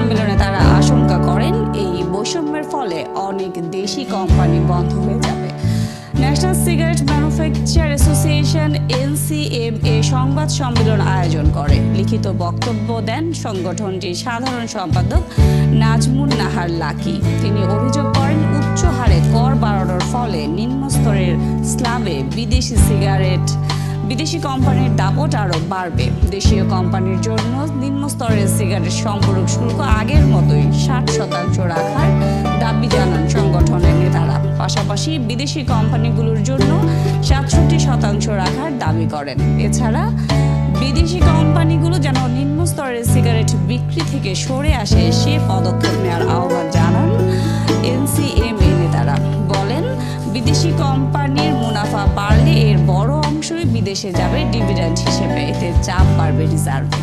সম্মেলনে তারা আশঙ্কা করেন, এই বৈষম্যের ফলে অনেক দেশি কোম্পানি বন্ধ হয়ে যাবে। National cigarette manufacture association, NCMA সংবাদ সম্মেলন আয়োজন করে। লিখিত বক্তব্য দেন সংগঠনটির সাধারণ সম্পাদক নাজমুন নাহার লাকি। তিনি অভিযোগ করেন, উচ্চ হারে কর বাড়ানোর ফলে নিম্নস্তরের স্লাবে বিদেশি সিগারেট, বিদেশি কোম্পানির দাপট আরও বাড়বে। দেশীয় কোম্পানির জন্য নিম্ন স্তরের সিগারেট সম্পর্ক শুল্ক আগের মতোই ষাট শতাংশ রাখার দাবি জানান সংগঠনের নেতারা। পাশাপাশি বিদেশি কোম্পানিগুলোর জন্য সাতষট্টি শতাংশ রাখার দাবি করেন। এছাড়া বিদেশি কোম্পানিগুলো যেন নিম্ন স্তরের সিগারেট বিক্রি থেকে সরে আসে সে পদক্ষেপ নেওয়ার আহ্বান জানান এনসিএমএ নেতারা। বলেন, বিদেশি কোম্পানির মুনাফা বাড়লে এর বড় অংশই বিদেশে যাবে ডিভিডেন্ড হিসেবে। এতে চাপ বাড়বে রিজার্ভে।